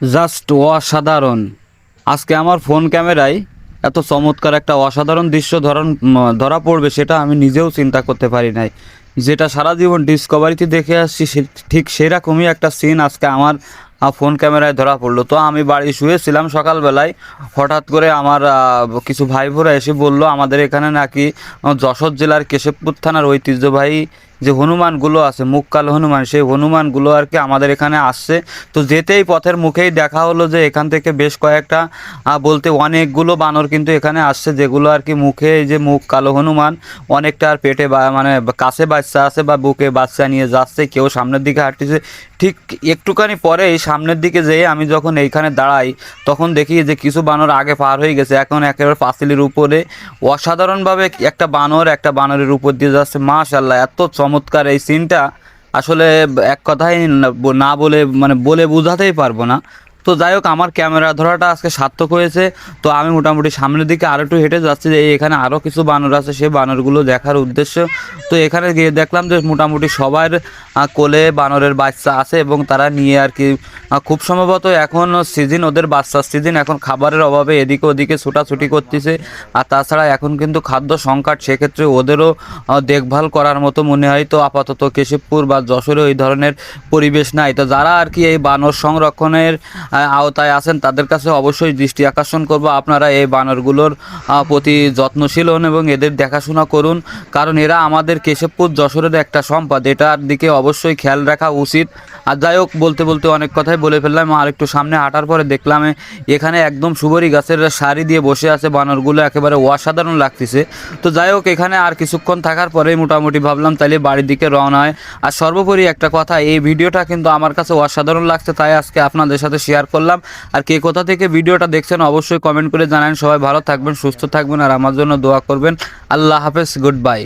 Just অসাধারণ। আজকে আমার ফোন ক্যামেরায় এত চমৎকার একটা অসাধারণ দৃশ্য ধরন ধরা পড়বে সেটা আমি নিজেও চিন্তা করতে পারি নাই। যেটা সারা জীবন ডিসকভারিতে দেখে আসছি ঠিক সেরকমই একটা সিন আজকে আমার ফোন ক্যামেরায় ধরা পড়ল। তো আমি বাড়ি শুয়েছিলাম সকালবেলায়, হঠাৎ করে আমার কিছু ভাই বোরা এসে বলল, আমাদের এখানে নাকি যশোর জেলার কেশবপুর থানার ঐতিহ্যবাহী যে হনুমানগুলো আছে মুখকাল হনুমান, সেই হনুমানগুলো আর কি আমাদের এখানে আসছে। তো যেতেই পথের মুখেই দেখা হলো যে এখান থেকে বেশ কয়েকটা বলতে অনেকগুলো বানর কিন্তু এখানে আসছে, যেগুলো আর কি মুখে এই যে মুখ, কালো হনুমান, অনেকটা আর পেটে বা মানে কাছে বাচ্চা আছে বা বুকে বাচ্চা নিয়ে যাচ্ছে, কেউ সামনের দিকে হাঁটতেছে। ঠিক একটুখানি পরে এই সামনের দিকে যেয়ে আমি যখন এইখানে দাঁড়াই, তখন দেখি যে কিছু বানর আগে পার হয়ে গেছে, এখন একেবারে পাঁচিলের উপরে। অসাধারণভাবে একটা বানর একটা বানরের উপর দিয়ে যাচ্ছে মাশাল্লাহ এত চমৎকার এই সিনটা আসলে এক কথাই না- বলে মানে বলে বোঝাতেই পারব না। তো যাই হোক, আমার ক্যামেরা ধরাটা আজকে সার্থক হয়েছে। তো আমি মোটামুটি সামনের দিকে আরও একটু হেঁটে যাচ্ছি যে এখানে আরও কিছু বানর আছে, সেই বানরগুলো দেখার উদ্দেশ্য। তো এখানে গিয়ে দেখলাম যে মোটামুটি সবার কোলে বানরের বাচ্চা আছে এবং তারা নিয়ে আর কি খুব সম্ভবত এখন সিজন, ওদের বাচ্চার সিজন, এখন খাবারের অভাবে এদিকে ওদিকে ছোটাছুটি করতেছে। আর তাছাড়া এখন কিন্তু খাদ্য সংকট, সেক্ষেত্রে ওদেরও দেখভাল করার মতো মনে হয়। তো আপাতত কেশবপুর বা যশোরে ওই ধরনের পরিবেশ নাই। তো যারা আর কি এই বানর সংরক্ষণের আওতায় আছেন, তাদের কাছে অবশ্যই দৃষ্টি আকর্ষণ করব। আপনারা এই বানরগুলোর প্রতি যত্নশীল হন এবং এদের দেখাশোনা করুন, কারণ এরা আমাদের কেশবপুর যশোরের একটা সম্পদ। এটার দিকে অবশ্যই খেয়াল রাখা উচিত। আর যাই হোক, বলতে বলতে অনেক কথাই বলে ফেললাম। আর একটু সামনে হাঁটার পরে দেখলাম এখানে একদম সুবরি গাছের সারি দিয়ে বসে আছে বানরগুলো, একেবারে অসাধারণ লাগতেছে। তো যাই হোক, এখানে আর কিছুক্ষণ থাকার পরেই মোটামুটি ভাবলাম তাহলে বাড়ির দিকে রওনা হয়। আর সর্বোপরি একটা কথা, এই ভিডিওটা কিন্তু আমার কাছে অসাধারণ লাগছে, তাই আজকে আপনাদের সাথে শেয়ার করলাম। আর কে কোথা থেকে ভিডিওটা দেখছেন অবশ্যই কমেন্ট করে জানান। সবাই ভালো থাকবেন, সুস্থ থাকবেন, আর আমার জন্য দোয়া করবেন। আল্লাহ হাফেজ গুড বাই